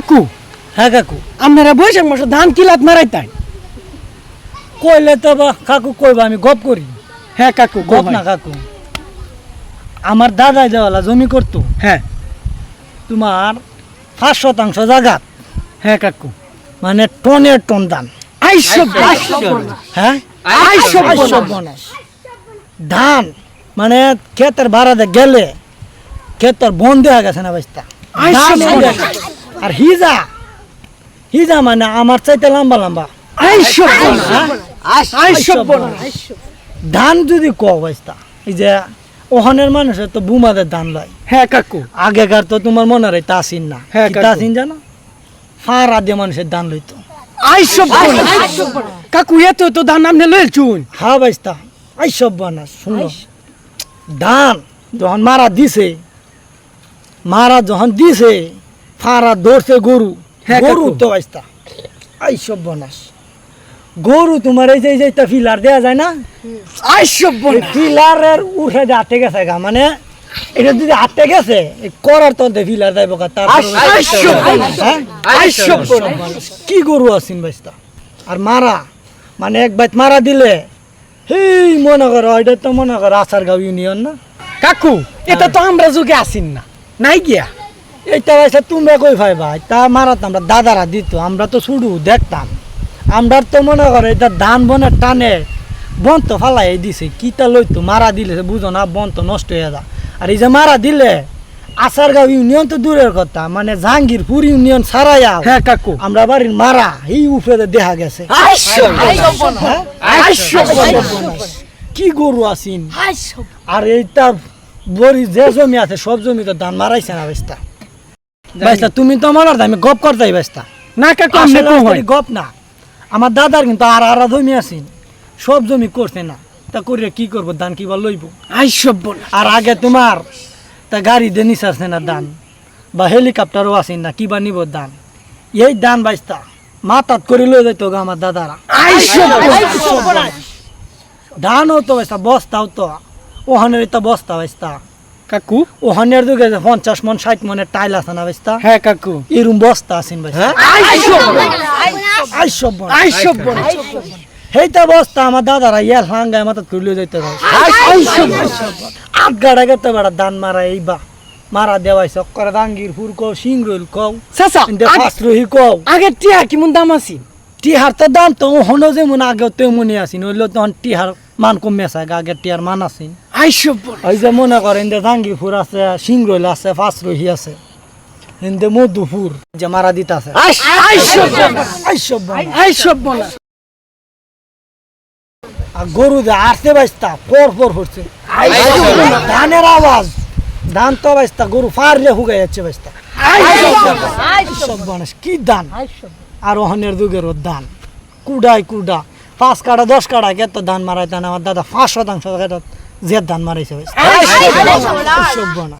কাকু? হ্যাঁ কাকু। আপনারা বৈশাখ মাসে ধান কিলাত মারাইতেন কইলে তো বা কাকু কইবা আমি গপ করি। হ্যাঁ কাকু গপ না কাকু। আমার দাদাই দেওয়ালা জমি করতো। হ্যাঁ। তোমার পাঁচ শতাংশ জায়গাত হ্যাঁ কাকু। মানে টনের টন দান হ্যাঁ? আইসব আইসব বনাস ধান মানে ক্ষেতের ভাড়াতে গেলে ক্ষেতের বন দেওয়া গেছে না বাইস্তা আইসব। আর হিজা হিজা মানে আমার চাইতে লম্বা লম্বা। আইসব হ্যাঁ? আইসব ধান যদি কও বাইস্তা এই যে ওখানের মানুষের তো বুমাদের ধান লয়। হ্যাঁ কাকু। আগেকার তো তোমার মনে হয় তাসিন না। হ্যাঁ, তাসিন জানো? ফাঁড়া দিয়ে মানুষের ধান লইতো। আইসব কাকু এত তো ধান আপনি লইছুন হা বাইস্তা আই সব বানা শুনো। ধান যখন মারা দিছে মারা যখন দিছে ফাঁড়া ধরছে গরু। হ্যাঁ, গরু তো বাইস্তা আই বানাস গরু তোমার এই যে এই যে ফিলার দেওয়া যায় না? আইসব এই ফিলারের উঠে যে হাতে গেছে গা মানে এটা যদি হাতে গেছে করার তো ফিলার যাইব গা তার হ্যাঁ? কি গরু আছেন বাইস্তা আর মারা মানে এক বাইত মারা দিলে হেই মনে করো এটা তো মনে করো আচার গাঁও ইউনিয়ন না? কাকু এটা তো আমরা যুগে আসিন না। নাই গিয়া? এইটা বাইসা তোমরা কই ভাই ভাই? তা মারা তো আমরা দাদারা দিত আমরা তো শুরু দেখতাম। আমরা তো মনে করো এটা ধান বনে টানে বন তো ফালাই দিছে কিটা লইতো? মারা দিলে বুঝো না বন তো নষ্ট হয়ে যা আর এই যে মারা দিলে আচারগাঁও ইউনিয়ন তো দূরের কথা মানে জাহাঙ্গীরপুর ইউনিয়ন ছাড়াইয়া হ্যাঁ কাকু। আমরা বাড়ির মারা এই উপরে দেখা গেছে। হ্যাঁ? কি গরু আছিন? আর এইটা বড়ি যে জমি আছে সব জমি তো ধান মারাইছে না বেস্তা। বেস্তা তুমি তো আমার আমি গপ করতাই বেস্তা না কাকু আপনি আসলে কম গপ না। আমার দাদার কিন্তু আর আর জমি আছেন সব জমি করছে না। তা করিয়া কি করব ধান কিবা লইব? আইসব আর আগে তোমার তা গাড়ি দিয়ে নিসারছে না ধান। বা হেলিকপ্টারও আছেন না কিবা নিব ধান। এই ধান বাইস্তা মাতাত করে লই যাইতো গো আমার দাদারা। আইসব ধানও তো বাইস্তা বস্তাও তো। ওখানের এটা বস্তা বাইস্তা। কাকু? ওখানের দিকে যে পঞ্চাশ মন ষাট মনের টাইল আছে না বাইস্তা হ্যাঁ কাকু। এরম বস্তা আছেন বাইস্তা আইসব আইসব বস্তা আমার দাদারা ইয়ার হাঙ্গায় মাথাত করে লই যাইতে আট গাড়া গেতে বেড়া দান মারা এইবা মারা দেওয়াইছ করে দাঙ্গির ফুর কও সিংরইল কও। রহি কও। আগে টিয়া কেমন দাম আছে? টিহার তো দাম তো হনো যেমন আগে তেমনই আসিন হইল তখন টিহার মান কমে আছে। আগে টিহার মান আসিন আইসব ওই যে মনে করেন যে আছে সিংরইল আছে ফাঁস রহি আছে ইন্দে মধুপুর যে মারা দিতে আছে গরু যে আসতে বাইস্তা পর পর পড়ছে ধানের আওয়াজ ধান তো বাইস্তা গরু ফারলে হুগাই যাচ্ছে বাইস্তা। কি দান আর ওহনের দুগের ধান। কুডাই কুডা পাঁচ কাটা দশ কাটা কে তো ধান মারাই তান আমার দাদা পাঁচ শতাংশ যে ধান মারাইছে সব বানা